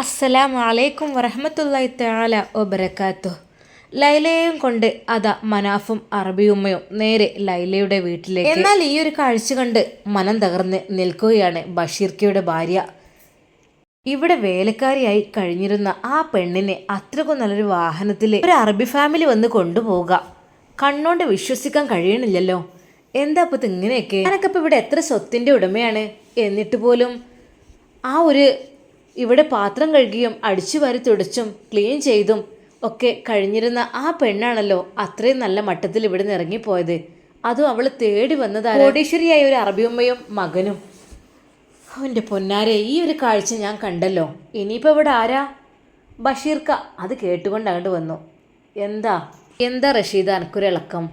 അസ്സലാമു അലൈക്കും വറഹമത്തല്ലായി തആല ഒബരക്കാത്തു ലൈലയെയും കൊണ്ട് അതാ മനാഫും അറബിയുമ്മയും നേരെ ലൈലയുടെ വീട്ടിലേക്ക്. എന്നാൽ ഈ ഒരു കാഴ്ച കണ്ട് മനം തകർന്ന് നിൽക്കുകയാണ് ബഷീർക്കയുടെ ഭാര്യ. ഇവിടെ വേലക്കാരിയായി കഴിഞ്ഞിരുന്ന ആ പെണ്ണിനെ അത്രക്കും നല്ലൊരു വാഹനത്തിൽ ഒരു അറബി ഫാമിലി വന്ന് കൊണ്ടുപോവുക കണ്ണോണ്ട് വിശ്വസിക്കാൻ കഴിയണില്ലല്ലോ. എന്താ ഇപ്പൊ ഇങ്ങനെയൊക്കെ? ഞാനൊക്കെ ഇപ്പോൾ ഇവിടെ എത്ര സ്വത്തിന്റെ ഉടമയാണ്? എന്നിട്ട് പോലും ആ ഒരു ഇവിടെ പാത്രം കഴുകിയും അടിച്ചു വാരി തുടച്ചും ക്ലീൻ ചെയ്തും ഒക്കെ കഴിഞ്ഞിരുന്ന ആ പെണ്ണാണല്ലോ അത്രയും നല്ല മട്ടത്തിൽ ഇവിടെ നിന്ന് ഇറങ്ങിപ്പോയത്. അതും അവൾ തേടി വന്നതാണ് കോടീശ്വരിയായ ഒരു അറബിയമ്മയും മകനും. അവന്റെ പൊന്നാരെ ഈ ഒരു കാഴ്ച ഞാൻ കണ്ടല്ലോ. ഇനിയിപ്പോൾ ഇവിടെ ആരാ? ബഷീർക്ക. അത് കേട്ടുകൊണ്ട് അങ്ങോട്ട് വന്നു. എന്താ? എന്താ റഷീദ അനക്കുരിളക്കം?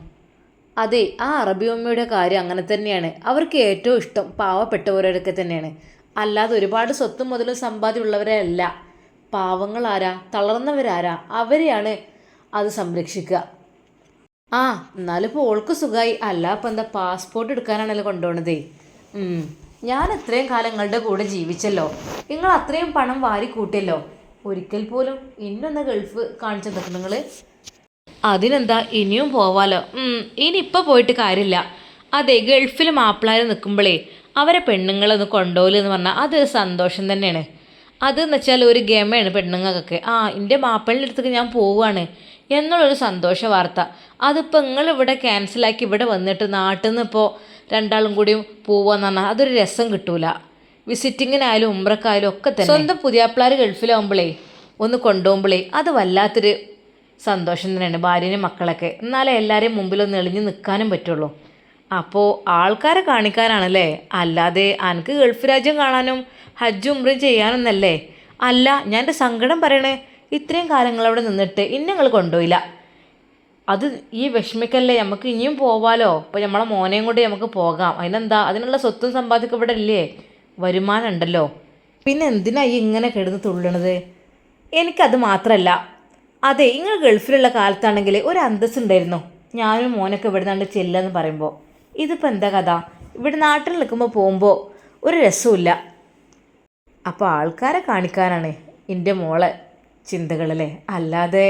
അതെ ആ അറബിയമ്മയുടെ കാര്യം അങ്ങനെ തന്നെയാണ്. അവർക്ക് ഏറ്റവും ഇഷ്ടം പാവപ്പെട്ടവരൊക്കെ തന്നെയാണ്. അല്ലാതെ ഒരുപാട് സ്വത്തും മുതലും സമ്പാദ്യമുള്ളവരല്ല പാവങ്ങളാരാ തളർന്നവരാരാ? അവരെയാണ് അത് സംരക്ഷിക്കുക. ആ എന്നാലും ഇപ്പോൾ ഓൾക്ക് സുഖമായി അല്ല ഇപ്പം എന്താ പാസ്പോർട്ട് എടുക്കാനാണല്ലോ കൊണ്ടുപോണതേ. ഞാൻ ഇത്രയും കാലം നിങ്ങളുടെ കൂടെ ജീവിച്ചല്ലോ. നിങ്ങൾ അത്രയും പണം വാരി കൂട്ടിയല്ലോ. ഒരിക്കൽ പോലും ഇന്നൊന്ന് ഗൾഫ് കാണിച്ചു തന്നിട്ട് നിങ്ങൾ അതിനെന്താ ഇനിയും പോവാലോ? ഇനി പോയിട്ട് കാര്യമില്ല. അതെ ഗൾഫിൽ മാപ്പിളാർ നിൽക്കുമ്പോഴേ അവരെ പെണ്ണുങ്ങളൊന്ന് കൊണ്ടുപോകലെന്ന് എന്ന് പറഞ്ഞാൽ അതൊരു സന്തോഷം തന്നെയാണ്. അതെന്ന് വെച്ചാൽ ഒരു ഗമയാണ് പെണ്ണുങ്ങൾക്കൊക്കെ. ആ എന്റെ മാപ്പിളിന്റെ അടുത്തേക്ക് ഞാൻ പോവുകയാണ് എന്നുള്ളൊരു സന്തോഷ വാർത്ത. അതിപ്പോൾ നിങ്ങൾ ഇവിടെ ക്യാൻസലാക്കി ഇവിടെ വന്നിട്ട് നാട്ടിൽ നിന്ന് ഇപ്പോൾ രണ്ടാളും കൂടിയും പോവുകയെന്ന് പറഞ്ഞാൽ അതൊരു രസം കിട്ടൂല. വിസിറ്റിങ്ങിനായാലും ഉമ്രക്കായാലും ഒക്കെ തന്നെ. സ്വന്തം പുതിയാപ്പിളാർ ഗൾഫിലാവുമ്പോഴേ ഒന്ന് കൊണ്ടുപോകുമ്പോഴേ അത് വല്ലാത്തൊരു സന്തോഷം തന്നെയാണ് ഭാര്യനും മക്കളൊക്കെ എന്നാലേ എല്ലാവരെയും മുമ്പിലൊന്ന് എളിഞ്ഞ് നിൽക്കാനും പറ്റുള്ളൂ. അപ്പോൾ ആൾക്കാരെ കാണിക്കാനാണല്ലേ? അല്ലാതെ അനക്ക് ഗൾഫ് രാജ്യം കാണാനും ഹജ്ജ് ഉംറയും ചെയ്യാനൊന്നല്ലേ? അല്ല ഞാൻ എന്റെ സങ്കടം പറയണേ ഇത്രയും കാലങ്ങൾ അവിടെ നിന്നിട്ട് ഇന്നങ്ങൾ കൊണ്ടുപോയില്ല അത് ഈ വിഷമിക്കല്ലേ നമുക്ക് ഇനിയും പോവാലോ? ഇപ്പോൾ നമ്മളെ മോനെയും കൊണ്ട് നമുക്ക് പോകാം. അതിനെന്താ? അതിനുള്ള സ്വത്തും സമ്പാദിക്കും ഇവിടെ ഇല്ലേ? വരുമാനം ഉണ്ടല്ലോ. പിന്നെ എന്തിനാ ഈ ഇങ്ങനെ കിടന്ന് തുള്ളണത് എനിക്കത് മാത്രമല്ല അതെ നിങ്ങൾ ഗൾഫിലുള്ള കാലത്താണെങ്കിൽ ഒരു അന്തസ്സുണ്ടായിരുന്നു. ഞാനും മോനൊക്കെ ഇവിടെ നിന്നാണ്ട് ചെല്ലെന്ന് പറയുമ്പോൾ ഇതിപ്പോൾ എന്താ കഥ? ഇവിടെ നാട്ടിൽ നിൽക്കുമ്പോൾ പോകുമ്പോൾ ഒരു രസമില്ല അപ്പോൾ ആൾക്കാരെ കാണിക്കാനാണ് എന്റെ മോളെ ചിന്തകളല്ലേ? അല്ലാതെ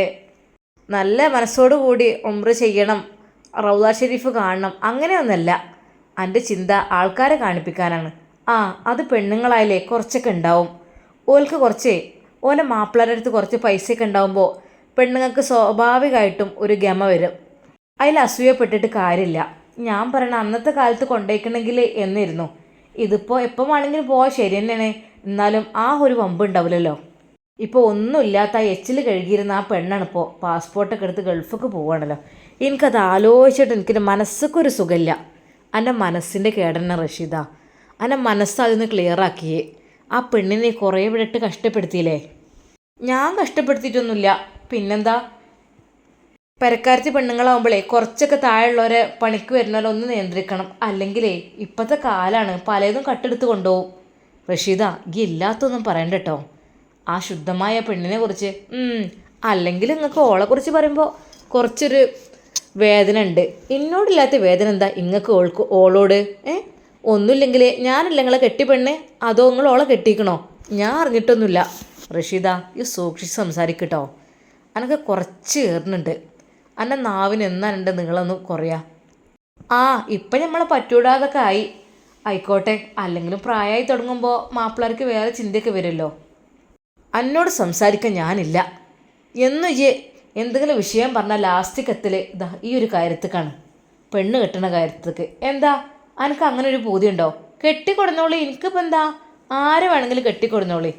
നല്ല മനസ്സോടു കൂടി ഒമ്ര ചെയ്യണം റൗദ ഷെരീഫ് കാണണം അങ്ങനെയൊന്നല്ല. എന്റെ ചിന്ത ആൾക്കാരെ കാണിപ്പിക്കാനാണ്. ആ അത് പെണ്ണുങ്ങളായാലേ കുറച്ചൊക്കെ ഉണ്ടാവും. ഓൽക്ക് കുറച്ചേ ഓലെ മാപ്പിളരുടെ അടുത്ത് കുറച്ച് പൈസയൊക്കെ ഉണ്ടാവുമ്പോൾ പെണ്ണുങ്ങൾക്ക് സ്വാഭാവികമായിട്ടും ഒരു ഗമ വരും. അതിൽ അസൂയപ്പെട്ടിട്ട് കാര്യമില്ല. ഞാൻ പറയണ അന്നത്തെ കാലത്ത് കൊണ്ടേക്കണമെങ്കിൽ എന്നിരുന്നു. ഇതിപ്പോൾ എപ്പം വേണമെങ്കിലും പോവാൻ ശരി തന്നെയാണ്. എന്നാലും ആ ഒരു വമ്പ് ഉണ്ടാവില്ലല്ലോ. ഇപ്പോൾ ഒന്നുമില്ലാത്ത ആ എച്ചിൽ കഴുകിയിരുന്ന ആ പെണ്ണാണ് ഇപ്പോൾ പാസ്പോർട്ടൊക്കെ എടുത്ത് ഗൾഫൊക്കെ പോവുകയാണല്ലോ എനിക്കത് ആലോചിച്ചിട്ട് എനിക്കൊരു മനസ്സൊക്കൊരു സുഖമില്ല. എന്റെ മനസ്സിന്റെ കേടന്നെ റഷീദ. എന്റെ മനസ്സ് അതിന്ന് ക്ലിയർ ആക്കിയേ. ആ പെണ്ണിനെ കുറേ വിടട്ട് കഷ്ടപ്പെടുത്തിയില്ലേ? ഞാൻ കഷ്ടപ്പെടുത്തിയിട്ടൊന്നുമില്ല. പിന്നെന്താ? പെരക്കാരത്തി പെണ്ണുങ്ങളാവുമ്പോഴേ കുറച്ചൊക്കെ താഴെയുള്ളവരെ പണിക്ക് വരുന്നവരെ ഒന്ന് നിയന്ത്രിക്കണം. അല്ലെങ്കിലേ ഇപ്പോഴത്തെ കാലാണ് പലതും കട്ടെടുത്ത് കൊണ്ടുപോകും റഷീദ ഈ ഇല്ലാത്തൊന്നും പറയണ്ട കേട്ടോ ആ ശുദ്ധമായ പെണ്ണിനെ കുറിച്ച് അല്ലെങ്കിൽ നിങ്ങൾക്ക് ഓളെ കുറിച്ച് പറയുമ്പോൾ കുറച്ചൊരു വേദന ഉണ്ട് എന്നോടില്ലാത്ത വേദന എന്താ? ഇങ്ങക്ക് ഓൾക്ക് ഓളോട് ഏ? ഒന്നുമില്ലെങ്കിൽ ഞാനല്ല നിങ്ങളെ കെട്ടി പെണ്ണ്? അതോ നിങ്ങൾ ഓളെ കെട്ടിക്കണോ? ഞാൻ അറിഞ്ഞിട്ടൊന്നുമില്ല. റഷീദ ഈ സൂക്ഷിച്ച് സംസാരിക്കട്ടോ അനക്ക് കുറച്ച് ഏറുന്നുണ്ട് എന്റെ നാവിന് എന്നാണ്ട് നീളമൊന്നും കുറയാ. ആ ഇപ്പം നമ്മളെ പറ്റൂടാതൊക്കെ ആയി. ആയിക്കോട്ടെ അല്ലെങ്കിലും പ്രായമായി തുടങ്ങുമ്പോൾ മാപ്പിളർക്ക് വേറെ ചിന്തയൊക്കെ വരുമല്ലോ അന്നോട് സംസാരിക്കാൻ ഞാനില്ല. എന്നു ഇജ് എന്തെങ്കിലും വിഷയം പറഞ്ഞാൽ ലാസ്റ്റ് കത്തിൽ ഇതാ ഈ ഒരു കാര്യത്തേക്കാണ്. പെണ്ണ് കെട്ടണ കാര്യത്തേക്ക്. എന്താ? അനക്ക് അങ്ങനെ ഒരു പൂതിയുണ്ടോ? കെട്ടിക്കൊടുന്നോളി എനിക്കിപ്പോൾ എന്താ? ആരെ വേണമെങ്കിലും കെട്ടിക്കൊടുന്നോളി.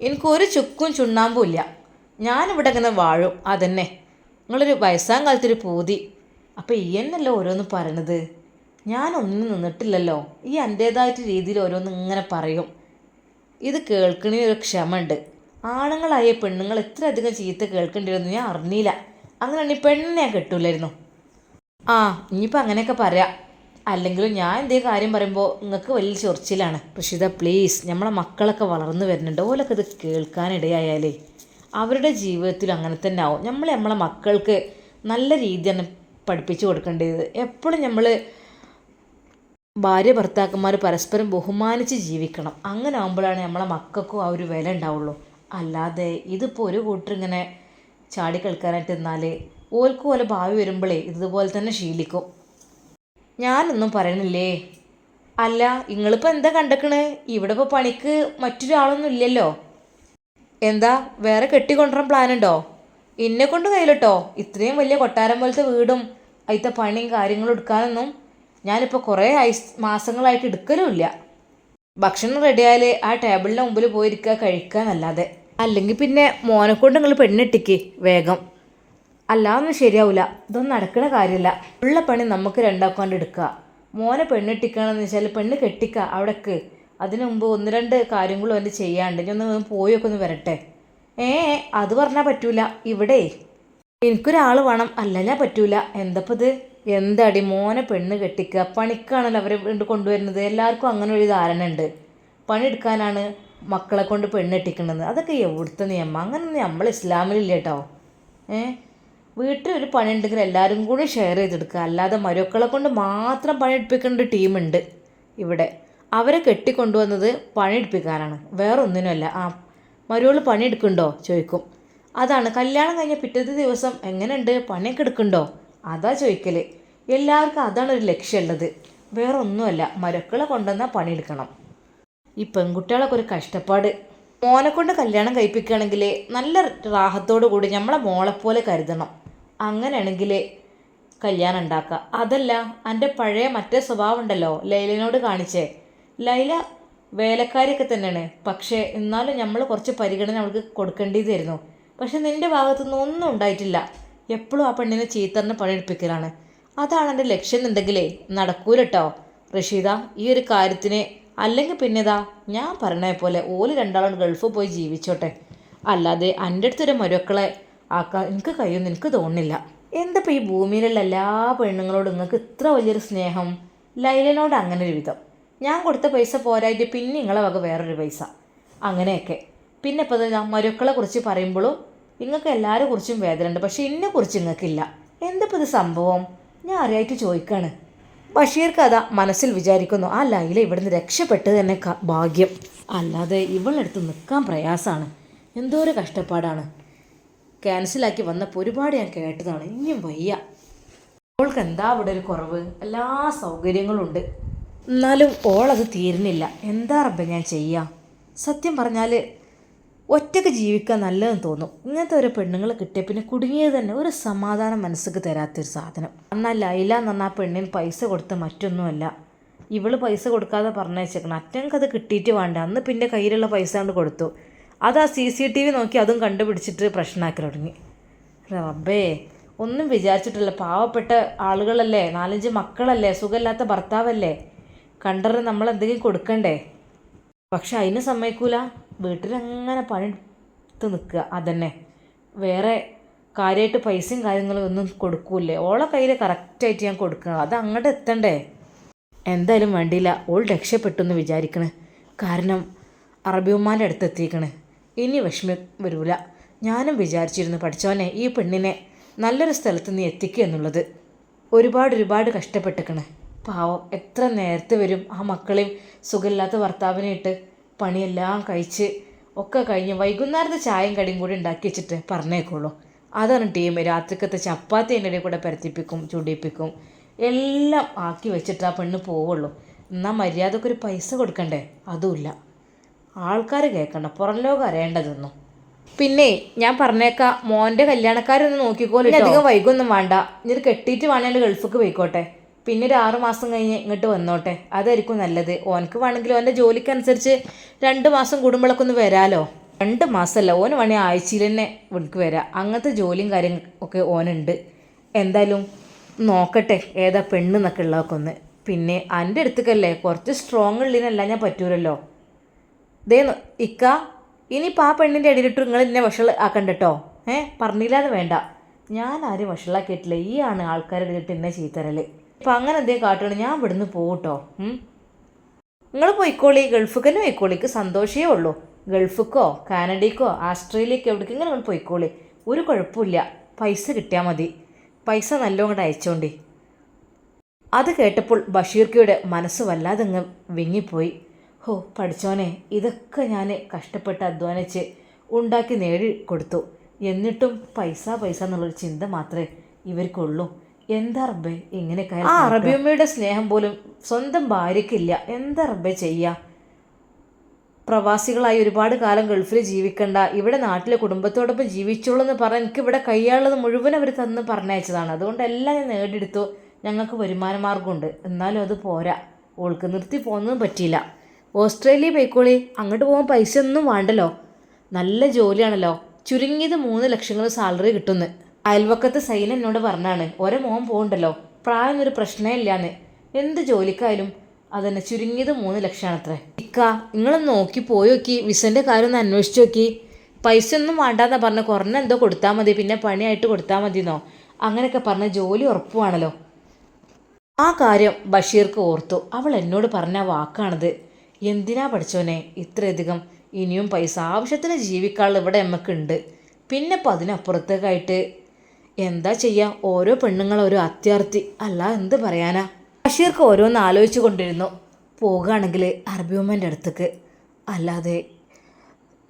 എനിക്കൊരു ചുക്കും ചുണ്ണാമ്പും ഇല്ല. ഞാനിവിടെ ഇങ്ങനെ വാഴും. അതന്നെ. നിങ്ങളൊരു വയസ്സാം കാലത്തൊരു പൂതി. അപ്പോൾ ഈ എന്നല്ലോ ഓരോന്ന് പറയണത്? ഞാനൊന്നും നിന്നിട്ടില്ലല്ലോ. ഈ എന്റേതായിട്ട് രീതിയിൽ ഓരോന്ന് ഇങ്ങനെ പറയും. ഇത് കേൾക്കണേ ഒരു ക്ഷമ ഉണ്ട് ആണുങ്ങളായ പെണ്ണുങ്ങൾ എത്ര അധികം ചീത്ത കേൾക്കേണ്ടിരുന്നു ഞാൻ അറിഞ്ഞില്ല. അങ്ങനെയാണെങ്കിൽ പെണ്ണിനെ ഞാൻ കിട്ടൂലായിരുന്നു. ആ ഇനിയിപ്പോൾ അങ്ങനെയൊക്കെ പറയാം. അല്ലെങ്കിലും ഞാൻ എന്തേ കാര്യം പറയുമ്പോൾ നിങ്ങൾക്ക് വലിയ ചൊറിച്ചിലാണ്. ഋഷിത പ്ലീസ് നമ്മളെ മക്കളൊക്കെ വളർന്നു വരുന്നുണ്ട്. ഓലൊക്കെ ഇത് കേൾക്കാനിടയായാലേ. അവരുടെ ജീവിതത്തിൽ അങ്ങനെ തന്നെ ആവും. നമ്മൾ നമ്മളെ മക്കൾക്ക് നല്ല രീതിയാണ് പഠിപ്പിച്ചു കൊടുക്കേണ്ടത്. എപ്പോഴും നമ്മൾ ഭാര്യ ഭർത്താക്കന്മാർ പരസ്പരം ബഹുമാനിച്ച് ജീവിക്കണം. അങ്ങനെ ആകുമ്പോഴാണ് നമ്മളെ മക്കൾക്കും ആ ഒരു വില ഉണ്ടാവുള്ളൂ. അല്ലാതെ ഇതിപ്പോൾ ഒരു കൂട്ടർ ഇങ്ങനെ ചാടി നിന്നാൽ ഓൽക്കും പോലെ ഭാവി വരുമ്പോഴേ ഇതുപോലെ തന്നെ ശീലിക്കും. ഞാനൊന്നും പറയണില്ലേ? അല്ല നിങ്ങളിപ്പോൾ എന്താ കണ്ടക്കണേ? ഇവിടെ ഇപ്പോൾ പണിക്ക് മറ്റൊരാളൊന്നും ഇല്ലല്ലോ. എന്താ വേറെ കെട്ടിക്കൊണ്ടുവരാൻ പ്ലാൻ ഉണ്ടോ എന്നെ കൊണ്ട് കയ്യിലിട്ടോ? ഇത്രയും വലിയ കൊട്ടാരം പോലത്തെ വീടും അതിലത്തെ പണിയും കാര്യങ്ങളും എടുക്കാനൊന്നും ഞാനിപ്പോൾ കുറേ ഐസ് മാസങ്ങളായിട്ട് എടുക്കലുമില്ല. ഭക്ഷണം റെഡിയായാൽ ആ ടേബിളിന്റെ മുമ്പിൽ പോയിരിക്കുക കഴിക്കാന്നല്ലാതെ. അല്ലെങ്കിൽ പിന്നെ മോനെ കൊണ്ട് നിങ്ങൾ പെണ്ണിട്ടിക്ക് വേഗം. അല്ലാതൊന്നും ശരിയാവില്ല ഇതൊന്നും നടക്കണ കാര്യമില്ല ഉള്ള പണി നമുക്ക് രണ്ടാക്കാണ്ട് എടുക്കുക മോനെ പെണ്ണിട്ടിക്കണമെന്ന് വെച്ചാൽ പെണ്ണ് കെട്ടിക്കുക അവിടേക്ക്. അതിനു മുമ്പ് ഒന്ന് രണ്ട് കാര്യങ്ങളും അതിന്റെ ചെയ്യാണ്ട് ഇനി ഒന്ന് പോയൊക്കെ ഒന്ന് വരട്ടെ. ഏ അത് പറഞ്ഞാൽ പറ്റൂല. ഇവിടെ എനിക്കൊരാൾ വേണം. അല്ലല്ല പറ്റൂല. എന്തപ്പത്? എന്താടി മോനെ പെണ്ണ് കെട്ടിക്കുക പണിക്കാണല്ലോ അവരെ കൊണ്ടുവരുന്നത്. എല്ലാവർക്കും അങ്ങനെ ഒരു ധാരണ ഉണ്ട് പണിയെടുക്കാനാണ് മക്കളെ കൊണ്ട് പെണ്ണ് പെണ്ണെട്ടിക്കുന്നത് അതൊക്കെ എവിടുത്തെ നിയമം? അങ്ങനെ നമ്മൾ ഇസ്ലാമിലില്ല കേട്ടോ ഏ? വീട്ടിൽ ഒരു പണി ഉണ്ടെങ്കിൽ എല്ലാവരും കൂടി ഷെയർ ചെയ്തെടുക്കുക. അല്ലാതെ മരുക്കളെ കൊണ്ട് മാത്രം പണിയെടുപ്പിക്കേണ്ട ടീമുണ്ട് ഇവിടെ. അവരെ കെട്ടിക്കൊണ്ടുവന്നത് പണിയെടുപ്പിക്കാനാണ്. വേറൊന്നിനുമല്ല. ആ മരുവൾ പണിയെടുക്കുന്നുണ്ടോ? ചോദിക്കും. അതാണ്. കല്യാണം കഴിഞ്ഞ പിറ്റത്തെ ദിവസം എങ്ങനെയുണ്ട്? പണിയൊക്കെ എടുക്കുന്നുണ്ടോ? അതാ ചോദിക്കൽ എല്ലാവർക്കും അതാണ് ഒരു ലക്ഷ്യമുള്ളത്. വേറൊന്നുമല്ല. മരക്കളെ കൊണ്ടുവന്നാൽ പണിയെടുക്കണം. ഈ പെൺകുട്ടികളൊക്കെ ഒരു കഷ്ടപ്പാട്. മോനെ കൊണ്ട് കല്യാണം കഴിപ്പിക്കുകയാണെങ്കിൽ നല്ല റാഹത്തോടു കൂടി നമ്മളെ മോളെപ്പോലെ കരുതണം. അങ്ങനെയാണെങ്കിൽ കല്യാണം ഉണ്ടാക്കുക അതല്ല എന്റെ പഴയ മറ്റേ സ്വഭാവം ഉണ്ടല്ലോ ലൈലിനോട് കാണിച്ചേ. ലൈല വേലക്കാരിയൊക്കെ തന്നെയാണ്. പക്ഷേ എന്നാലും നമ്മൾ കുറച്ച് പരിഗണന അവൾക്ക് കൊടുക്കേണ്ടിയതായിരുന്നു പക്ഷെ നിന്റെ ഭാഗത്തുനിന്ന് ഒന്നും ഉണ്ടായിട്ടില്ല. എപ്പോഴും ആ പെണ്ണിനെ ചീത്തറിന് പണിയെടുപ്പിക്കലാണ്. അതാണ് എന്റെ ലക്ഷ്യം എന്നുണ്ടെങ്കിലേ നടക്കൂലട്ടോ. റഷീദ ഈ ഒരു കാര്യത്തിന് അല്ലെങ്കിൽ പിന്നെതാ ഞാൻ പറഞ്ഞ പോലെ ഓൽ രണ്ടാളും ഗൾഫ് പോയി ജീവിച്ചോട്ടെ. അല്ലാതെ എന്റെ അടുത്തൊരു മരുക്കളെ ആക്കാൻ എനിക്ക് കഴിയുമെന്ന് എനിക്ക് തോന്നുന്നില്ല. എന്തപ്പോൾ ഈ ഭൂമിയിലുള്ള എല്ലാ പെണ്ണുങ്ങളോടും നിങ്ങൾക്ക് ഇത്ര വലിയൊരു സ്നേഹം? ലൈലനോട് അങ്ങനെ ഒരു വിധം. ഞാൻ കൊടുത്ത പൈസ പോരായിട്ട് പിന്നെ നിങ്ങളെ വക വേറൊരു പൈസ. അങ്ങനെയൊക്കെ. പിന്നെ ഇപ്പോൾ ഞാൻ മരുക്കളെ കുറിച്ച് പറയുമ്പോഴും നിങ്ങൾക്ക് എല്ലാവരെ കുറിച്ചും വേദനയുണ്ട് പക്ഷേ എന്നെ കുറിച്ച് നിങ്ങൾക്കില്ല എന്തപ്പോൾ ഇത് സംഭവം? ഞാൻ അറിയായിട്ട് ചോദിക്കാണ്. ബഷീർക്ക് അതാ മനസ്സിൽ വിചാരിക്കുന്നു ആ ലൈല ഇവിടുന്ന് രക്ഷപ്പെട്ടത് തന്നെ ഭാഗ്യം. അല്ലാതെ ഇവളെടുത്ത് നിൽക്കാൻ പ്രയാസമാണ്. എന്തോ ഒരു കഷ്ടപ്പാടാണ്. ക്യാൻസലാക്കി വന്നപ്പോൾ ഒരുപാട് ഞാൻ കേട്ടതാണ്. ഇനിയും വയ്യ. അവൾക്ക് എന്താ ഇവിടെ ഒരു കുറവ്? എല്ലാ സൗകര്യങ്ങളും ഉണ്ട്. എന്നാലും ഓളത് തീരുന്നില്ല. എന്താ റബ്ബ ഞാൻ ചെയ്യാം? സത്യം പറഞ്ഞാൽ ഒറ്റയ്ക്ക് ജീവിക്കാൻ നല്ലതെന്ന് തോന്നും. ഇങ്ങനത്തെ ഒരു പെണ്ണുങ്ങൾ കിട്ടിയ പിന്നെ കുടുങ്ങിയത് തന്നെ ഒരു സമാധാനം മനസ്സിക്ക് തരാത്തൊരു സാധനം. എന്നാൽ ലൈല എന്ന് പറഞ്ഞാൽ പെണ്ണിന് പൈസ കൊടുത്ത മറ്റൊന്നുമല്ല. ഇവൾ പൈസ കൊടുക്കാതെ പറഞ്ഞയച്ചേക്കണം അത് കിട്ടിയിട്ട് വേണ്ട. അന്ന് പിന്നെ കയ്യിലുള്ള പൈസ കൊണ്ട് കൊടുത്തു. അത് ആ സി സി ടി വി നോക്കി അതും കണ്ടുപിടിച്ചിട്ട് പ്രശ്നമാക്കി തുടങ്ങി. റബ്ബേ ഒന്നും വിചാരിച്ചിട്ടില്ല. പാവപ്പെട്ട ആളുകളല്ലേ? നാലഞ്ച് മക്കളല്ലേ? സുഖമില്ലാത്ത ഭർത്താവല്ലേ? കണ്ടറിന് നമ്മൾ എന്തെങ്കിലും കൊടുക്കണ്ടേ? പക്ഷെ അതിന് സമ്മതിക്കൂല. വീട്ടിലങ്ങനെ പണിയെടുത്ത് നിൽക്കുക അതന്നെ. വേറെ കാര്യമായിട്ട് പൈസയും കാര്യങ്ങളും ഒന്നും കൊടുക്കൂലേ ഓളെ കയ്യിൽ കറക്റ്റായിട്ട് ഞാൻ കൊടുക്കുക അത് അങ്ങോട്ട് എത്തണ്ടേ? എന്തായാലും വേണ്ടിയില്ല. ഓൾ രക്ഷപ്പെട്ടു എന്ന് വിചാരിക്കണ്. കാരണം അറബിയുമ്മാന്റെ അടുത്ത് എത്തിക്കണ് ഇനി വിഷമം വരൂല. ഞാനും വിചാരിച്ചിരുന്നു പഠിച്ചവനെ ഈ പെണ്ണിനെ നല്ലൊരു സ്ഥലത്ത് നീ എത്തിക്കുക എന്നുള്ളത്. ഒരുപാട് ഒരുപാട് കഷ്ടപ്പെട്ടിക്കണ്. പാവം എത്ര നേരത്തെ വരും ആ മക്കളെയും സുഖമില്ലാത്ത ഭർത്താവിനെ ഇട്ട് പണിയെല്ലാം കഴിച്ച് ഒക്കെ കഴിഞ്ഞ് വൈകുന്നേരത്തെ ചായയും കടിയും കൂടി ഉണ്ടാക്കി വെച്ചിട്ട് പറഞ്ഞേക്കുള്ളൂ. അതാണ് ടീം. രാത്രിക്കത്തെ ചപ്പാത്തി എന്റെ ഇടയിൽ കൂടെ പരത്തിപ്പിക്കും ചൂടിപ്പിക്കും. എല്ലാം ആക്കി വെച്ചിട്ട് ആ പെണ്ണ് പോവുള്ളൂ. എന്നാൽ മര്യാദയ്ക്ക് ഒരു പൈസ കൊടുക്കണ്ടേ? അതുമില്ല. ആൾക്കാർ കേൾക്കണ്ട. പുറം ലോകം അറിയേണ്ടതൊന്നും. പിന്നെ ഞാൻ പറഞ്ഞേക്കാം മോന്റെ കല്യാണക്കാരൊന്ന് നോക്കിക്കോളൂ അധികം വൈകൊന്നും വേണ്ട. ഇനി കെട്ടിയിട്ട് വേണേൽ ഗൾഫിക്ക് പോയിക്കോട്ടെ. പിന്നെ ഒരു ആറ് മാസം കഴിഞ്ഞ് ഇങ്ങോട്ട് വന്നോട്ടെ. അതായിരിക്കും നല്ലത്. ഓനക്ക് വേണമെങ്കിൽ ഓന്റെ ജോലിക്കനുസരിച്ച് രണ്ട് മാസം കൂടുമ്പോഴൊക്കെ ഒന്ന് വരാലോ? രണ്ട് മാസമല്ല ഓന് വേണേൽ ആഴ്ചയിൽ തന്നെ ഇവിടേക്ക് വരാം. അങ്ങനത്തെ ജോലിയും കാര്യം ഒക്കെ ഓനുണ്ട്. എന്തായാലും നോക്കട്ടെ ഏതാ പെണ്ണ് എന്നൊക്കെ ഉള്ളതൊക്കെ ഒന്ന്. പിന്നെ എന്റെ അടുത്തേക്കല്ലേ കുറച്ച് സ്ട്രോങ് ഉള്ളതിനല്ല ഞാൻ പറ്റൂലല്ലോ. ദേ ഇക്ക ഇനിയിപ്പോൾ ആ പെണ്ണിന്റെ ഇടയിലിട്ട് നിങ്ങൾ എന്നെ വഷൾ ആക്കണ്ട കേട്ടോ ഏ പറഞ്ഞില്ലാതെ വേണ്ട. ഞാൻ ആരും വഷളാക്കിയിട്ടില്ല. ഈ ആണ് ആൾക്കാരുടെ ഇടയിലിട്ട് എന്നെ ചീത്തരൽ. ഇപ്പം അങ്ങനെ എന്തേ കാട്ടണം ഞാൻ ഇവിടുന്ന് പോകട്ടോ നിങ്ങൾ പോയിക്കോളി. ഗൾഫിക്കന്നെ പോയിക്കോളിക്ക് സന്തോഷമേ ഉള്ളൂ. ഗൾഫിക്കോ കാനഡയ്ക്കോ ആസ്ട്രേലിയക്കോ എവിടേക്കെങ്കിലും നിങ്ങൾ പോയിക്കോളി. ഒരു കുഴപ്പമില്ല. പൈസ കിട്ടിയാൽ മതി. പൈസ നല്ലോണം അയച്ചോണ്ടി. അത് കേട്ടപ്പോൾ ബഷീർക്കയുടെ മനസ്സ് വല്ലാതെ അങ്ങ് വിങ്ങിപ്പോയി. ഹോ പഠിച്ചോനെ ഇതൊക്കെ ഞാൻ കഷ്ടപ്പെട്ട് അധ്വാനിച്ച് ഉണ്ടാക്കി നേടി കൊടുത്തു. എന്നിട്ടും പൈസ പൈസ എന്നുള്ളൊരു ചിന്ത മാത്രമേ ഇവർക്കുള്ളൂ. എന്താ റബ്ബേ? ഇങ്ങനെയൊക്കെ ആ അറബിയമ്മയുടെ സ്നേഹം പോലും സ്വന്തം ഭാര്യയ്ക്കില്ല. എന്താ റബ്ബേ ചെയ്യുക പ്രവാസികളായി ഒരുപാട് കാലം ഗൾഫിൽ ജീവിക്കണ്ട. ഇവിടെ നാട്ടിലെ കുടുംബത്തോടൊപ്പം ജീവിച്ചോളൂ എന്ന് പറഞ്ഞ് എനിക്ക് ഇവിടെ കൈയാളുള്ളത് മുഴുവൻ അവർ തന്ന് പറഞ്ഞയച്ചതാണ്. അതുകൊണ്ട് എല്ലാം ഞാൻ നേടിയെടുത്തു. ഞങ്ങൾക്ക് വരുമാന മാർഗമുണ്ട് എന്നാലും അത് പോരാ. ഓൾക്ക് നിർത്തി പോകുന്നതും പറ്റിയില്ല. ഓസ്ട്രേലിയ പോയിക്കോളി. അങ്ങോട്ട് പോകാൻ പൈസ ഒന്നും വേണ്ടല്ലോ. നല്ല ജോലിയാണല്ലോ. ചുരുങ്ങിയത് മൂന്ന് ലക്ഷങ്ങൾ സാലറി കിട്ടുന്നു. അയൽവക്കത്ത് സൈന എന്നോട് പറഞ്ഞാണ് ഒരേ മോൻ പോകണ്ടല്ലോ പ്രായം ഒരു പ്രശ്നമേ ഇല്ലാന്ന്. എന്ത് ജോലിക്കായാലും അതന്നെ ചുരുങ്ങിയത് മൂന്ന് ലക്ഷമാണ് അത്രേ ഇക്ക നിങ്ങളൊന്ന് നോക്കി പോയി നോക്കി വിസന്റെ കാര്യം ഒന്ന് അന്വേഷിച്ച് നോക്കി. പൈസ ഒന്നും വേണ്ടാന്നാ പറഞ്ഞ കുറഞ്ഞ എന്തോ കൊടുത്താൽ മതി പിന്നെ പണിയായിട്ട് കൊടുത്താൽ മതി എന്നോ അങ്ങനെയൊക്കെ പറഞ്ഞ ജോലി ഉറപ്പുവാണല്ലോ. ആ കാര്യം ബഷീർക്ക് ഓർത്തു. അവൾ എന്നോട് പറഞ്ഞ വാക്കാണത്. എന്തിനാ പഠിച്ചോനെ ഇത്രയധികം? ഇനിയും പൈസ ആവശ്യത്തിന് ജീവിക്കാനുള്ള ഇവിടെ നമുക്കുണ്ട് പിന്നെ അപ്പം അതിനപ്പുറത്തേക്കായിട്ട് എന്താ ചെയ്യുക ഓരോ പെണ്ണുങ്ങൾ ഓരോ അത്യാർത്ഥി അല്ല എന്ത് പറയാനാ? ബഷീർക്ക് ഓരോന്ന് ആലോചിച്ചു കൊണ്ടിരുന്നു. പോകുകയാണെങ്കിൽ അറബി ഉമ്മന്റെ അടുത്തേക്ക്. അല്ലാതെ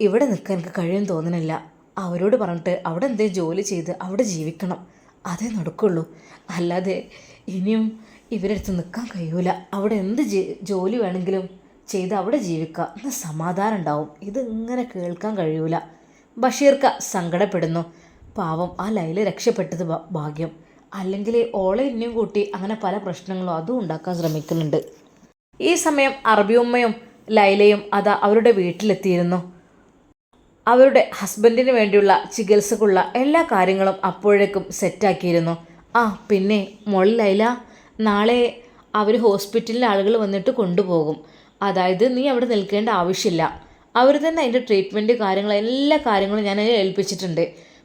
ഇവിടെ നിൽക്കാൻ എനിക്ക് കഴിയും തോന്നുന്നില്ല. അവരോട് പറഞ്ഞിട്ട് അവിടെ എന്തെങ്കിലും ജോലി ചെയ്ത് അവിടെ ജീവിക്കണം. അതേ നടക്കുള്ളൂ. അല്ലാതെ ഇനിയും ഇവരടുത്ത് നിൽക്കാൻ കഴിയൂല. അവിടെ എന്ത് ജോലി വേണമെങ്കിലും ചെയ്ത് അവിടെ ജീവിക്കുക എന്ന സമാധാനം ഉണ്ടാവും. ഇത് ഇങ്ങനെ കേൾക്കാൻ കഴിയൂല. ബഷീർക്ക സങ്കടപ്പെടുന്നു. പാവം ആ ലൈല രക്ഷപ്പെട്ടത് ഭാഗ്യം. അല്ലെങ്കിൽ ഓളെ ഇന്നും കൂട്ടി അങ്ങനെ പല പ്രശ്നങ്ങളും അതും ഉണ്ടാക്കാൻ ശ്രമിക്കുന്നുണ്ട്. ഈ സമയം അറബിയുമ്മയും ലൈലയും അതാ അവരുടെ വീട്ടിലെത്തിയിരുന്നു. അവരുടെ ഹസ്ബൻഡിന് വേണ്ടിയുള്ള ചികിത്സക്കുള്ള എല്ലാ കാര്യങ്ങളും അപ്പോഴേക്കും സെറ്റാക്കിയിരുന്നു. ആ പിന്നെ മോൾ ലൈല നാളെ അവർ ഹോസ്പിറ്റലിൽ ആളുകൾ വന്നിട്ട് കൊണ്ടുപോകും. അതായത് നീ അവിടെ നിൽക്കേണ്ട ആവശ്യമില്ല. അവർ തന്നെ അതിന്റെ ട്രീറ്റ്മെന്റ് കാര്യങ്ങൾ എല്ലാ കാര്യങ്ങളും ഞാൻ ഏൽപ്പിച്ചിട്ടുണ്ട്.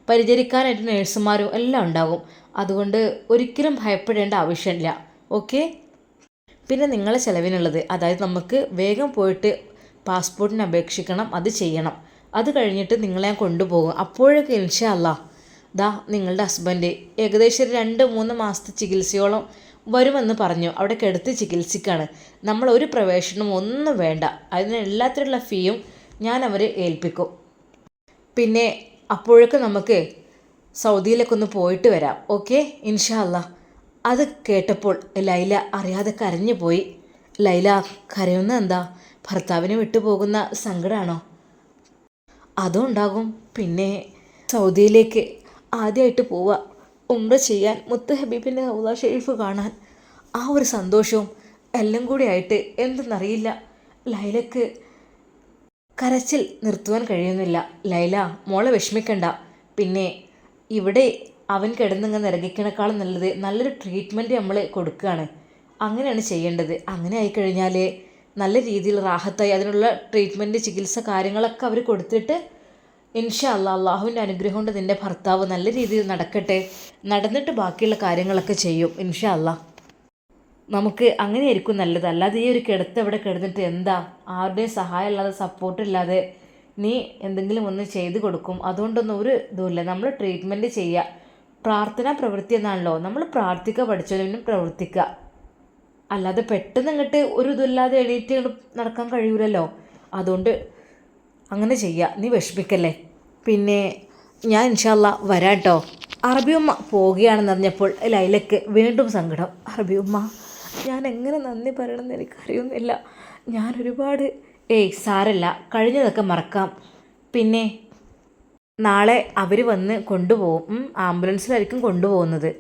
പരിചരിക്കാനായിട്ട് നേഴ്സുമാരും എല്ലാം ഉണ്ടാകും അതുകൊണ്ട് ഒരിക്കലും ഭയപ്പെടേണ്ട ആവശ്യമില്ല. ഓക്കെ? പിന്നെ നിങ്ങളെ ചിലവിനുള്ളത്. അതായത് നമുക്ക് വേഗം പോയിട്ട് പാസ്പോർട്ടിന് അപേക്ഷിക്കണം അത് ചെയ്യണം. അത് കഴിഞ്ഞിട്ട് നിങ്ങളെ കൊണ്ടുപോകും. അപ്പോഴൊക്കെ ഇൻഷാ അല്ല. ദാ നിങ്ങളുടെ ഹസ്ബൻഡ് ഏകദേശം രണ്ട് മൂന്ന് മാസത്തെ ചികിത്സയോളം വരുമെന്ന് പറഞ്ഞു. അവിടെ കിടത്തി ചികിത്സിക്കാണ്. നമ്മൾ ഒരു പ്രവേശനം ഒന്നും വേണ്ട. അതിന് എല്ലാത്തിനുള്ള ഫീയും ഞാൻ അവരെ ഏൽപ്പിക്കും. പിന്നെ അപ്പോഴൊക്കെ നമുക്ക് സൗദിയിലൊക്കെ ഒന്ന് പോയിട്ട് വരാം. ഓക്കെ? ഇൻഷാല്ല അത് കേട്ടപ്പോൾ ലൈല അറിയാതെ കരഞ്ഞു പോയി. ലൈല കരയുന്ന എന്താ? ഭർത്താവിനെ വിട്ടുപോകുന്ന സങ്കടമാണോ അതും ഉണ്ടാകും. പിന്നെ സൗദിയിലേക്ക് ആദ്യമായിട്ട് പോവുക. ഉംറ ചെയ്യാൻ മുത്ത് ഹബീബിന്റെ ഹൗല ഷെരീഫ് കാണാൻ. ആ ഒരു സന്തോഷവും എല്ലാം കൂടി ആയിട്ട് എന്തെന്നറിയില്ല. ലൈലക്ക് കരച്ചിൽ നിർത്തുവാൻ കഴിയുന്നില്ല. ലൈല മോളെ വിഷമിക്കണ്ട. പിന്നെ ഇവിടെ അവൻ കിടന്നിങ്ങ് നിരകിക്കണേക്കാളും നല്ലത് നല്ലൊരു ട്രീറ്റ്മെന്റ് നമ്മൾ കൊടുക്കുകയാണ്. അങ്ങനെയാണ് ചെയ്യേണ്ടത്. അങ്ങനെ ആയിക്കഴിഞ്ഞാൽ നല്ല രീതിയിൽ റാഹത്തായി അതിനുള്ള ട്രീറ്റ്മെന്റ് ചികിത്സ കാര്യങ്ങളൊക്കെ അവർ കൊടുത്തിട്ട് ഇൻഷാ അല്ലാ അള്ളാഹുവിന്റെ അനുഗ്രഹം കൊണ്ട് നിന്റെ ഭർത്താവ് നല്ല രീതിയിൽ നടക്കട്ടെ. നടന്നിട്ട് ബാക്കിയുള്ള കാര്യങ്ങളൊക്കെ ചെയ്യും ഇൻഷാ അല്ലാ നമുക്ക് അങ്ങനെയായിരിക്കും നല്ലത്. അല്ലാതെ ഈ ഒരു കിടത്ത് ഇവിടെ കിടന്നിട്ട് എന്താ? ആരുടെയും സഹായം ഇല്ലാതെ സപ്പോർട്ട് ഇല്ലാതെ നീ എന്തെങ്കിലും ഒന്ന് ചെയ്ത് കൊടുക്കും. അതുകൊണ്ടൊന്നും ഒരു ഇതുമില്ല. നമ്മൾ ട്രീറ്റ്മെന്റ് ചെയ്യുക പ്രാർത്ഥനാ പ്രവൃത്തി എന്നാണല്ലോ. നമ്മൾ പ്രാർത്ഥിക്കുക പഠിച്ചതിനും പ്രവർത്തിക്കുക. അല്ലാതെ പെട്ടെന്ന് ഇങ്ങോട്ട് ഒരു ഇതില്ലാതെ എണീറ്റ് നടക്കാൻ കഴിയൂലല്ലോ. അതുകൊണ്ട് അങ്ങനെ ചെയ്യുക നീ വിഷമിക്കല്ലേ? പിന്നെ ഞാൻ ഇൻഷാല്ല വരാം കേട്ടോ അറബിയമ്മ പോവുകയാണെന്ന് അറിഞ്ഞപ്പോൾ ലൈലക്ക് വീണ്ടും സങ്കടം. അറബിയമ്മ ഞാൻ എങ്ങനെ നന്ദി പറയണമെന്ന് എനിക്കറിയുന്നില്ല. ഞാൻ ഒരുപാട് ഏയ് സാരല്ല. കഴിഞ്ഞതൊക്കെ മറക്കാം. പിന്നെ നാളെ അവർ വന്ന് കൊണ്ടുപോകും ആംബുലൻസിലായിരിക്കും കൊണ്ടുപോകുന്നത്.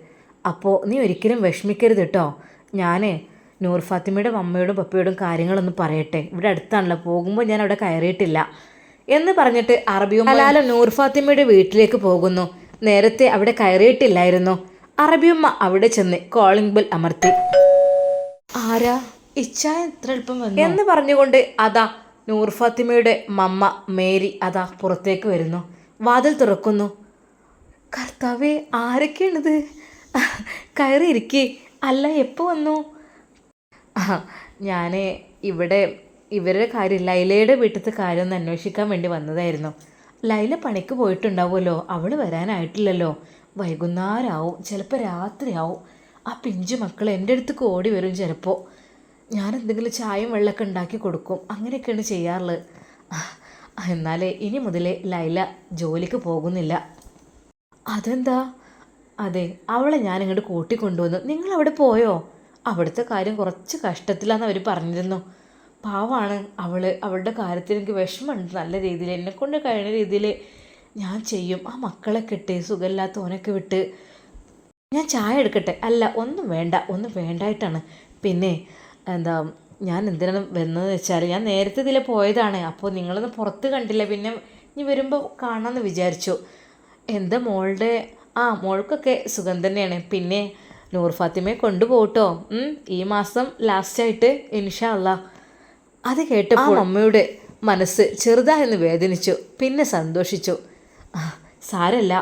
അപ്പോൾ നീ ഒരിക്കലും വിഷമിക്കരുത് കേട്ടോ ഞാൻ നൂർ ഫാത്തിമയുടെ മമ്മയോടും പപ്പയോടും കാര്യങ്ങളൊന്നും പറയട്ടെ. ഇവിടെ അടുത്താണല്ലോ. പോകുമ്പോൾ ഞാൻ അവിടെ കയറിയിട്ടില്ല. എന്ന് പറഞ്ഞിട്ട് അറബിയും ഹലാലും നൂർ ഫാത്തിമയുടെ വീട്ടിലേക്ക് പോകുന്നു. നേരത്തെ അവിടെ കയറിയിട്ടില്ലായിരുന്നു. അറബിയമ്മ അവിടെ ചെന്ന് കോളിംഗ് ബെൽ അമർത്തി. ആരാ? ഇച്ഛ എത്ര എളുപ്പം വന്നു? എന്ന് പറഞ്ഞുകൊണ്ട് അതാ നൂർ ഫാത്തിമയുടെ മമ്മ മേരി അതാ പുറത്തേക്ക് വരുന്നു. വാതിൽ തുറക്കുന്നു. കർത്താവേ ആരൊക്കെയാണിത്? കയറി ഇരിക്കേ. അല്ല എപ്പോൾ വന്നു? ഞാൻ ഇവിടെ ഇവരുടെ കാര്യം ലൈലയുടെ വീട്ടിലത്തെ കാര്യം ഒന്ന് അന്വേഷിക്കാൻ വേണ്ടി വന്നതായിരുന്നു. ലൈല പണിക്ക് പോയിട്ടുണ്ടാവുമല്ലോ. അവൾ വരാനായിട്ടില്ലല്ലോ. വൈകുന്നേരമാവും ചിലപ്പോൾ രാത്രിയാവും. ആ പിഞ്ചു മക്കൾ എന്റെ അടുത്തേക്ക് ഓടി വരും ചിലപ്പോൾ ഞാൻ എന്തെങ്കിലും ചായയും വെള്ളമൊക്കെ ഉണ്ടാക്കി കൊടുക്കും. അങ്ങനെയൊക്കെയാണ് ചെയ്യാറുള്ളത് എന്നാലേ ഇനി മുതലേ ലൈല ജോലിക്ക് പോകുന്നില്ല. അതെന്താ? അതെ അവളെ ഞാൻ ഇങ്ങോട്ട് കൂട്ടിക്കൊണ്ടുവന്നു. നിങ്ങൾ അവിടെ പോയോ? അവിടുത്തെ കാര്യം കുറച്ച് കഷ്ടത്തിലാന്ന് അവർ പറഞ്ഞിരുന്നു. പാവാണ് അവൾ അവളുടെ കാര്യത്തിൽ എനിക്ക് വിഷമമുണ്ട്. നല്ല രീതിയിൽ എന്നെക്കൊണ്ട് കഴിയുന്ന രീതിയിൽ ഞാൻ ചെയ്യും. ആ മക്കളെ കിട്ടി സുഖമില്ലാത്തവനൊക്കെ വിട്ട് ഞാൻ ചായ എടുക്കട്ടെ. അല്ല ഒന്നും വേണ്ട. ഒന്നും വേണ്ടായിട്ടാണ്. പിന്നെ എന്താ ഞാൻ എന്തിനാണ് വന്നതെന്ന് വെച്ചാൽ ഞാൻ നേരത്തെ ഇതിലെ പോയതാണ്. അപ്പോൾ നിങ്ങളൊന്ന് പുറത്ത് കണ്ടില്ല. പിന്നെ ഇനി വരുമ്പോൾ കാണാമെന്ന് വിചാരിച്ചു. എന്താ മോളുടെ ആ മോൾക്കൊക്കെ സുഖം തന്നെയാണ്. പിന്നെ നൂർ ഫാത്തിമയെ കൊണ്ടുപോകട്ടോ. ഈ മാസം ലാസ്റ്റായിട്ട് ഇൻഷാ അല്ലാ അത് കേട്ടപ്പോൾ അമ്മയുടെ മനസ്സ് ചെറുതായെന്ന് വേദനിച്ചു. പിന്നെ സന്തോഷിച്ചു. സാരല്ല.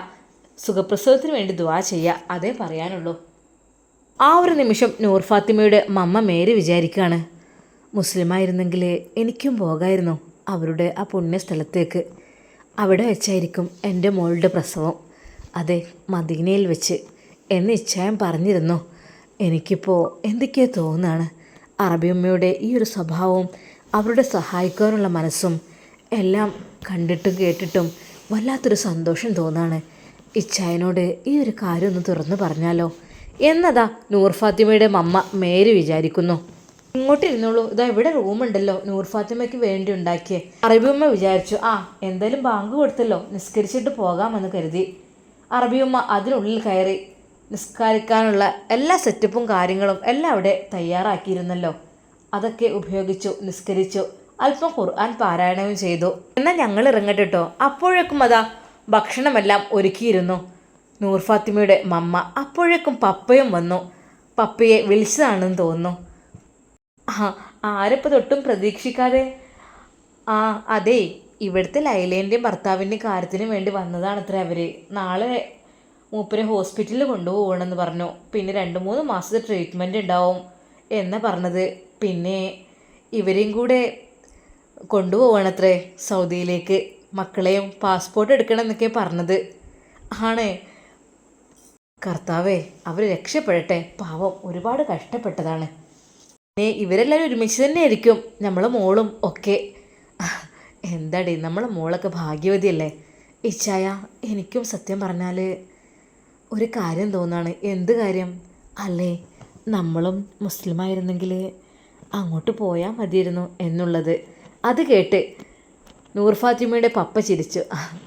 സുഖപ്രസവത്തിന് വേണ്ടി ദുവാ ചെയ്യുക അതേ പറയാനുള്ളൂ. ആ ഒരു നിമിഷം നൂർ ഫാത്തിമയുടെ മമ്മ മേരി വിചാരിക്കുകയാണ് മുസ്ലിമായിരുന്നെങ്കിൽ എനിക്കും പോകായിരുന്നു അവരുടെ ആ പുണ്യസ്ഥലത്തേക്ക്. അവിടെ വെച്ചായിരിക്കും എന്റെ മോളുടെ പ്രസവം. അതെ മദീനയിൽ വെച്ച് എന്ന് ഇച്ഛായം പറഞ്ഞിരുന്നു. എനിക്കിപ്പോൾ എന്തൊക്കെയോ തോന്നാണ്. അറബിയമ്മയുടെ ഈ ഒരു സ്വഭാവവും അവരുടെ സഹായിക്കാനുള്ള മനസ്സും എല്ലാം കണ്ടിട്ടും കേട്ടിട്ടും വല്ലാത്തൊരു സന്തോഷം തോന്നാണ്. ഇച്ഛായനോട് ഈ ഒരു കാര്യം ഒന്ന് തുറന്നു പറഞ്ഞാലോ? എന്നതാ നൂർ ഫാത്തിമയുടെ മമ്മ മേരി വിചാരിക്കുന്നു. ഇങ്ങോട്ട് ഇരുന്നോളൂ. ഇതാ ഇവിടെ റൂമുണ്ടല്ലോ നൂർ ഫാത്തിമയ്ക്ക് വേണ്ടി ഉണ്ടാക്കിയേ. അറബിയമ്മ വിചാരിച്ചു ആ എന്തായാലും ബാങ്ക് കൊടുത്തല്ലോ. നിസ്കരിച്ചിട്ട് പോകാമെന്ന് കരുതി. അറബിയമ്മ അതിനുള്ളിൽ കയറി നിസ്കരിക്കാനുള്ള എല്ലാ സെറ്റപ്പും കാര്യങ്ങളും എല്ലാം അവിടെ തയ്യാറാക്കിയിരുന്നല്ലോ. അതൊക്കെ ഉപയോഗിച്ചു നിസ്കരിച്ചു. അല്പം ഖുർആൻ പാരായണവും ചെയ്തു. എന്നാൽ ഞങ്ങൾ ഇറങ്ങട്ടെട്ടോ അപ്പോഴേക്കും അതാ ഭക്ഷണമെല്ലാം ഒരുക്കിയിരുന്നു. നൂർ ഫാത്തിമയുടെ മമ്മ അപ്പോഴേക്കും പപ്പയും വന്നു. പപ്പയെ വിളിച്ചതാണെന്ന് തോന്നുന്നു. ആ ആരപ്പോൾ തൊട്ടും പ്രതീക്ഷിക്കാതെ. ആ അതെ ഇവിടുത്തെ ലൈലേന്റെയും ഭർത്താവിന്റെയും കാര്യത്തിന് വേണ്ടി വന്നതാണ് അത്ര അവർ നാളെ മൂപ്പരെ ഹോസ്പിറ്റലിൽ കൊണ്ടുപോകണമെന്ന് പറഞ്ഞു. പിന്നെ രണ്ട് മൂന്ന് മാസത്തെ ട്രീറ്റ്മെന്റ് ഉണ്ടാവും എന്ന് പറഞ്ഞത്. പിന്നെ ഇവരെയും കൂടെ കൊണ്ടുപോകണത്രേ സൗദിയിലേക്ക്. മക്കളെയും പാസ്പോർട്ട് എടുക്കണം എന്നൊക്കെ പറഞ്ഞത്. ആണേ. കർത്താവേ അവർ രക്ഷപ്പെടട്ടെ. പാവം ഒരുപാട് കഷ്ടപ്പെട്ടതാണ്. പിന്നെ ഇവരെല്ലാവരും ഒരുമിച്ച് തന്നെ ആയിരിക്കും. നമ്മളെ മോളും ഒക്കെ. എന്താടി നമ്മളെ മോളൊക്കെ ഭാഗ്യവതിയല്ലേ? ഇച്ചായ എനിക്കും സത്യം പറഞ്ഞാൽ ഒരു കാര്യം തോന്നാണ്. എന്ത് കാര്യം? അല്ലേ നമ്മളും മുസ്ലിമായിരുന്നെങ്കിൽ അങ്ങോട്ട് പോയാൽ മതിയിരുന്നു എന്നുള്ളത്. അത് കേട്ട് നൂർ ഫാത്തിമയുടെ പപ്പ ചിരിച്ചു.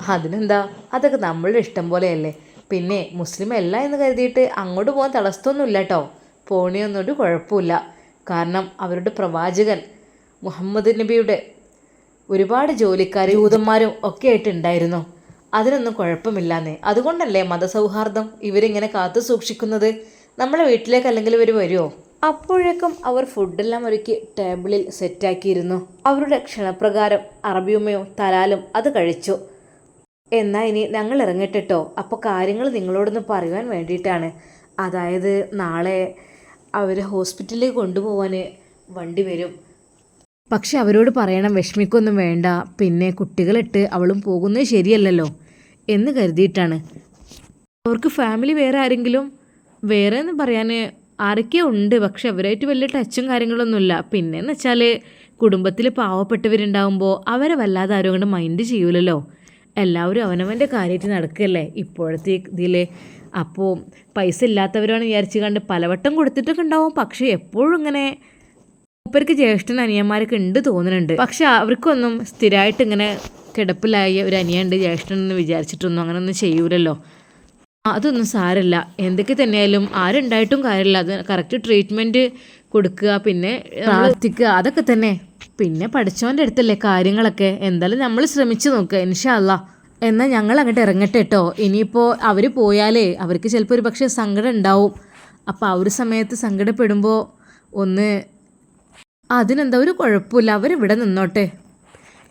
അതിനെന്താ? അതൊക്കെ നമ്മളുടെ ഇഷ്ടം പോലെയല്ലേ? പിന്നെ മുസ്ലിം അല്ല എന്ന് കരുതിയിട്ട് അങ്ങോട്ട് പോകാൻ തടസ്സമൊന്നുമില്ല കേട്ടോ പോണിയൊന്നൊരു കുഴപ്പമില്ല. കാരണം അവരുടെ പ്രവാചകൻ മുഹമ്മദ് നബിയുടെ ഒരുപാട് ജോലിക്കാർ യൂതന്മാരും ഒക്കെ ആയിട്ട് ഉണ്ടായിരുന്നു അതിനൊന്നും കുഴപ്പമില്ലാന്നേ. അതുകൊണ്ടല്ലേ മതസൗഹാർദ്ദം ഇവരിങ്ങനെ കാത്തു സൂക്ഷിക്കുന്നത് നമ്മളെ വീട്ടിലേക്ക് അല്ലെങ്കിൽ ഇവർ വരുമോ അപ്പോഴേക്കും അവർ ഫുഡെല്ലാം ഒരുക്കി ടേബിളിൽ സെറ്റാക്കിയിരുന്നു. അവരുടെ ക്ഷണപ്രകാരം അറബിയുമ്മയും തലാലും അത് കഴിച്ചു. എന്നാൽ ഇനി ഞങ്ങൾ ഇറങ്ങട്ടെട്ടോ. അപ്പോൾ കാര്യങ്ങൾ നിങ്ങളോടൊന്ന് പറയുവാൻ വേണ്ടിയിട്ടാണ്. അതായത് നാളെ അവരെ ഹോസ്പിറ്റലിൽ കൊണ്ടുപോകാൻ വണ്ടി വരും. പക്ഷെ അവരോട് പറയണം വിഷമിക്കൊന്നും വേണ്ട. പിന്നെ കുട്ടികളിട്ട് അവളും പോകുന്നത് ശരിയല്ലല്ലോ എന്ന് കരുതിയിട്ടാണ്. അവർക്ക് ഫാമിലി വേറെ ആരെങ്കിലും വേറെ എന്ന് പറയാൻ ആരൊക്കെയോ ഉണ്ട് പക്ഷെ അവരായിട്ട് വലിയ ടച്ചും കാര്യങ്ങളൊന്നുമില്ല. പിന്നെയെന്ന് വെച്ചാൽ കുടുംബത്തിൽ പാവപ്പെട്ടവരുണ്ടാകുമ്പോൾ അവരെ വല്ലാതെ ആരും കൊണ്ട് മൈൻഡ് ചെയ്യൂലല്ലോ. എല്ലാവരും അവനവന്റെ കാര്യമായിട്ട് നടക്കുകയല്ലേ ഇപ്പോഴത്തെ ഇതിൽ അപ്പോൾ പൈസ ഇല്ലാത്തവരാണ് വിചാരിച്ച് കണ്ട് പലവട്ടം കൊടുത്തിട്ടൊക്കെ ഉണ്ടാവും. പക്ഷേ എപ്പോഴും ഇങ്ങനെ മൂപ്പർക്ക് ജ്യേഷ്ഠൻ അനിയന്മാരൊക്കെ ഉണ്ട് തോന്നുന്നുണ്ട് പക്ഷെ അവർക്കൊന്നും സ്ഥിരമായിട്ട് ഇങ്ങനെ കിടപ്പിലായ ഒരു അനിയുണ്ട് ജ്യേഷ്ഠൻ എന്ന് വിചാരിച്ചിട്ടൊന്നും അങ്ങനെയൊന്നും ചെയ്യൂലല്ലോ. അതൊന്നും സാരമില്ല എന്തൊക്കെ തന്നെയായാലും ആരുണ്ടായിട്ടും കാര്യമില്ല. അത് കറക്റ്റ് ട്രീറ്റ്മെന്റ് കൊടുക്കുക പിന്നെ പ്രാർത്ഥിക്കുക അതൊക്കെ തന്നെ. പിന്നെ പഠിച്ചവന്റെ അടുത്തല്ലേ കാര്യങ്ങളൊക്കെ. എന്തായാലും നമ്മൾ ശ്രമിച്ചു നോക്കുക ഇൻഷാല്ല എന്നാൽ ഞങ്ങൾ അങ്ങോട്ട് ഇറങ്ങട്ടെ കേട്ടോ ഇനിയിപ്പോൾ അവർ പോയാലേ അവർക്ക് ചിലപ്പോൾ ഒരു പക്ഷേ സങ്കടം ഉണ്ടാവും. അപ്പോൾ ആ ഒരു സമയത്ത് സങ്കടപ്പെടുമ്പോൾ ഒന്ന് അതിനെന്താ ഒരു കുഴപ്പമില്ല. അവരിവിടെ നിന്നോട്ടെ.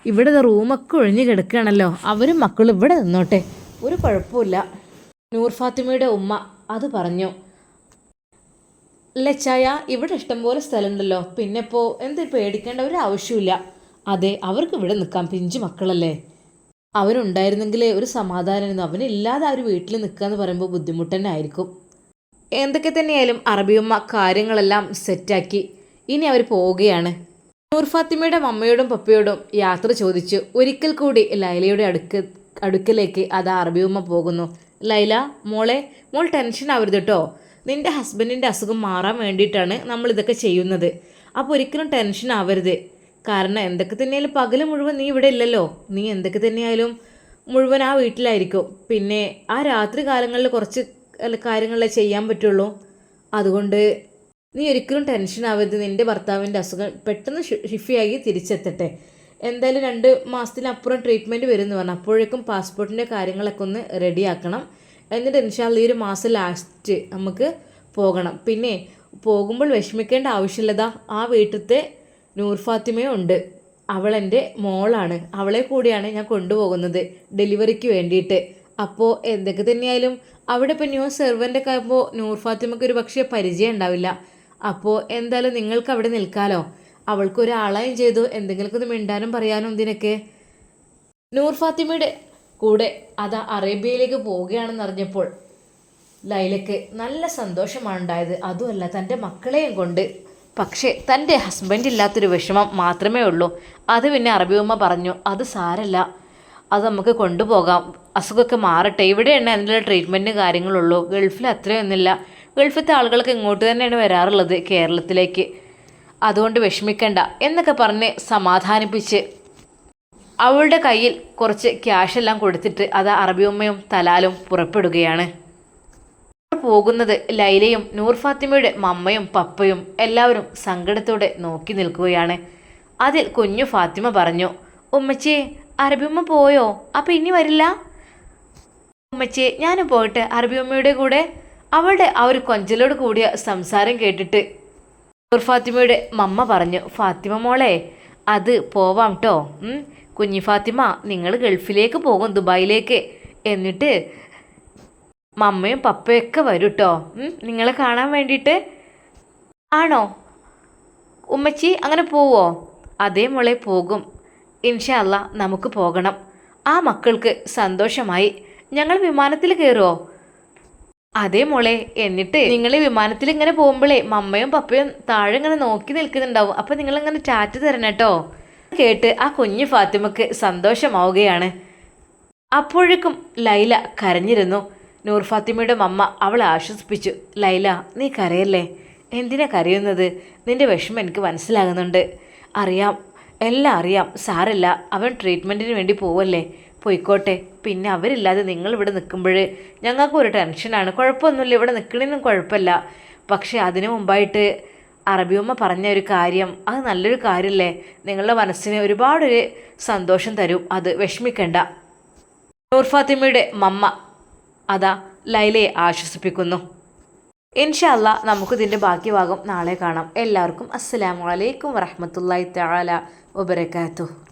ഇവിടെ റൂമൊക്കെ ഒഴിഞ്ഞ് കിടക്കുകയാണല്ലോ. അവരും മക്കളും ഇവിടെ നിന്നോട്ടെ. ഒരു കുഴപ്പമില്ല. നൂർ ഫാത്തിമയുടെ ഉമ്മ അത് പറഞ്ഞു. ലച്ചായ ഇവിടെ ഇഷ്ടംപോലെ സ്ഥലമുണ്ടല്ലോ. പിന്നെ ഇപ്പോൾ എന്ത് പേടിക്കേണ്ട ഒരു ആവശ്യമില്ല അതെ അവർക്ക് ഇവിടെ നിൽക്കാം പിഞ്ചു മക്കളല്ലേ. അവനുണ്ടായിരുന്നെങ്കിലേ ഒരു സമാധാനമായിരുന്നു. അവനില്ലാതെ ആ ഒരു വീട്ടിൽ നിൽക്കുക എന്ന് പറയുമ്പോൾ ബുദ്ധിമുട്ട് തന്നെ ആയിരിക്കും. എന്തൊക്കെ തന്നെയായാലും അറബിയമ്മ കാര്യങ്ങളെല്ലാം സെറ്റാക്കി ഇനി അവർ പോവുകയാണ്. നൂർ ഫാത്തിമയുടെ മമ്മയോടും പപ്പയോടും യാത്ര ചോദിച്ചു. ഒരിക്കൽ കൂടി ലൈലയുടെ അടുക്ക അടുക്കലേക്ക് അത് അറബിയമ്മ പോകുന്നു. ലൈല മോളെ മോൾ ടെൻഷൻ ആവരുത് കേട്ടോ നിന്റെ ഹസ്ബൻഡിന്റെ അസുഖം മാറാൻ വേണ്ടിയിട്ടാണ് നമ്മൾ ഇതൊക്കെ ചെയ്യുന്നത്. അപ്പോൾ ഒരിക്കലും ടെൻഷൻ ആവരുത്. കാരണം എന്തൊക്കെ തന്നെയാലും പകൽ മുഴുവൻ നീ ഇവിടെ ഇല്ലല്ലോ. നീ എന്തൊക്കെ തന്നെയായാലും മുഴുവൻ ആ വീട്ടിലായിരിക്കും. പിന്നെ ആ രാത്രി കാലങ്ങളിൽ കുറച്ച് കാര്യങ്ങളെ ചെയ്യാൻ പറ്റുള്ളൂ. അതുകൊണ്ട് നീ ഒരിക്കലും ടെൻഷൻ ആവരുത്. നിന്റെ ഭർത്താവിന്റെ അസുഖം പെട്ടെന്ന് ഷിഫിയായി തിരിച്ചെത്തട്ടെ. എന്തായാലും രണ്ട് മാസത്തിനപ്പുറം ട്രീറ്റ്മെന്റ് എന്ന് പറഞ്ഞു. അപ്പോഴേക്കും പാസ്പോർട്ടിന്റെ കാര്യങ്ങളൊക്കെ ഒന്ന് റെഡിയാക്കണം എന്നിട്ട് ഇൻഷാല്ല ഈ ഒരു മാസം ലാസ്റ്റ് നമുക്ക് പോകണം. പിന്നെ പോകുമ്പോൾ വിഷമിക്കേണ്ട ആവശ്യമില്ലതാ. ആ വീട്ടിലത്തെ നൂർ ഉണ്ട്. അവൾ എന്റെ മോളാണ്. അവളെ കൂടിയാണ് ഞാൻ കൊണ്ടുപോകുന്നത് ഡെലിവറിക്ക് വേണ്ടിയിട്ട്. അപ്പോൾ എന്തൊക്കെ തന്നെയായാലും അവിടെ ഇപ്പോൾ ന്യൂ സെർവന്റൊക്കെ ആകുമ്പോൾ നൂർ ഒരു പക്ഷേ പരിചയം ഉണ്ടാവില്ല. അപ്പോൾ എന്തായാലും നിങ്ങൾക്ക് അവിടെ നിൽക്കാലോ. അവൾക്ക് ഒരാളായും ചെയ്തു. എന്തെങ്കിലുമൊക്കെ ഒന്ന് മിണ്ടാനും പറയാനും ഇതിനൊക്കെ നൂർ ഫാത്തിമയുടെ കൂടെ അത് അറേബ്യയിലേക്ക് പോവുകയാണെന്ന് അറിഞ്ഞപ്പോൾ ലൈലയ്ക്ക് നല്ല സന്തോഷമാണ് ഉണ്ടായത്. അതുമല്ല തന്റെ മക്കളെയും കൊണ്ട്. പക്ഷേ തന്റെ ഹസ്ബൻഡ് ഇല്ലാത്തൊരു വിഷമം മാത്രമേ ഉള്ളൂ. അത് പിന്നെ അറബിയമ്മ പറഞ്ഞു അത് സാരല്ല. അത് നമുക്ക് കൊണ്ടുപോകാം. അസുഖമൊക്കെ മാറട്ടെ. ഇവിടെയാണ് അതിനുള്ള ട്രീറ്റ്മെന്റ് കാര്യങ്ങളുള്ളൂ ഗൾഫിൽ അത്രയൊന്നുമില്ല. ഗൾഫിലത്തെ ആളുകൾക്ക് ഇങ്ങോട്ട് തന്നെയാണ് വരാറുള്ളത് കേരളത്തിലേക്ക്. അതുകൊണ്ട് വിഷമിക്കണ്ട എന്നൊക്കെ പറഞ്ഞ് സമാധാനിപ്പിച്ച് അവളുടെ കയ്യിൽ കുറച്ച് ക്യാഷ് എല്ലാം കൊടുത്തിട്ട് അത് അറബിയമ്മയും തലാലും പുറപ്പെടുകയാണ്. പോകുന്നത് ലൈലയും നൂർ ഫാത്തിമയുടെ മമ്മയും പപ്പയും എല്ലാവരും സങ്കടത്തോടെ നോക്കി നിൽക്കുകയാണ്. അതിൽ കുഞ്ഞു ഫാത്തിമ പറഞ്ഞു ഉമ്മച്ചി അറബിയമ്മ പോയോ? അപ്പം ഇനി വരില്ല? ഉമ്മച്ചി ഞാനും പോയിട്ട് അറബിയമ്മയുടെ കൂടെ. അവളുടെ ആ ഒരു കൊഞ്ചലോട് കൂടിയ സംസാരം കേട്ടിട്ട് നൂർ ഫാത്തിമയുടെ മമ്മ പറഞ്ഞു ഫാത്തിമ മോളെ അത് പോവാം കേട്ടോ കുഞ്ഞി ഫാത്തിമ നിങ്ങൾ ഗൾഫിലേക്ക് പോകും ദുബായിലേക്ക്. എന്നിട്ട് മമ്മയും പപ്പയൊക്കെ വരും കേട്ടോ നിങ്ങളെ കാണാൻ വേണ്ടിയിട്ട്. ആണോ? ഉമ്മച്ചി അങ്ങനെ പോവോ? അതേ മോളെ പോകും. ഇൻഷല്ല നമുക്ക് പോകണം. ആ മക്കൾക്ക് സന്തോഷമായി. ഞങ്ങൾ വിമാനത്തിൽ കയറുമോ അതേ മോളെ എന്നിട്ട് നിങ്ങൾ വിമാനത്തിൽ ഇങ്ങനെ പോകുമ്പോഴേ മമ്മയും പപ്പയും താഴെ ഇങ്ങനെ നോക്കി നിൽക്കുന്നുണ്ടാവും. അപ്പൊ നിങ്ങൾ ഇങ്ങനെ ചാറ്റ് തരണം കേട്ടോ. കേട്ട് ആ കുഞ്ഞു ഫാത്തിമക്ക് സന്തോഷമാവുകയാണ്. അപ്പോഴേക്കും ലൈല കരഞ്ഞിരുന്നു. നൂർ ഫാത്തിമയുടെ മമ്മ അവളെ ആശ്വസിപ്പിച്ചു. ലൈല നീ കരയല്ലേ? എന്തിനാ കരയുന്നത്? നിന്റെ വിഷമം എനിക്ക് മനസ്സിലാകുന്നുണ്ട്. അറിയാം എല്ലാം അറിയാം. സാരല്ല അവൻ ട്രീറ്റ്മെന്റിന് വേണ്ടി പോവല്ലേ? പോയിക്കോട്ടെ. പിന്നെ അവരില്ലാതെ നിങ്ങൾ ഇവിടെ നിൽക്കുമ്പോൾ ഞങ്ങൾക്കൊരു ടെൻഷനാണ്. കുഴപ്പമൊന്നുമില്ല. ഇവിടെ നിൽക്കണമെന്നും കുഴപ്പമില്ല. പക്ഷേ അതിനു മുമ്പായിട്ട് അറബിയമ്മ പറഞ്ഞ ഒരു കാര്യം അത് നല്ലൊരു കാര്യമല്ലേ? നിങ്ങളുടെ മനസ്സിന് ഒരുപാടൊരു സന്തോഷം തരും. അത് വിഷമിക്കണ്ട. നൂർ ഫാത്തിമയുടെ മമ്മ അതാ ലൈലയെ ആശ്വസിപ്പിക്കുന്നു. ഇൻഷല്ല നമുക്കിതിന്റെ ബാക്കി ഭാഗം നാളെ കാണാം. എല്ലാവർക്കും അസ്സലാമലൈക്കും വറഹമത്തല്ലാ തആല വബറകാതുഹു.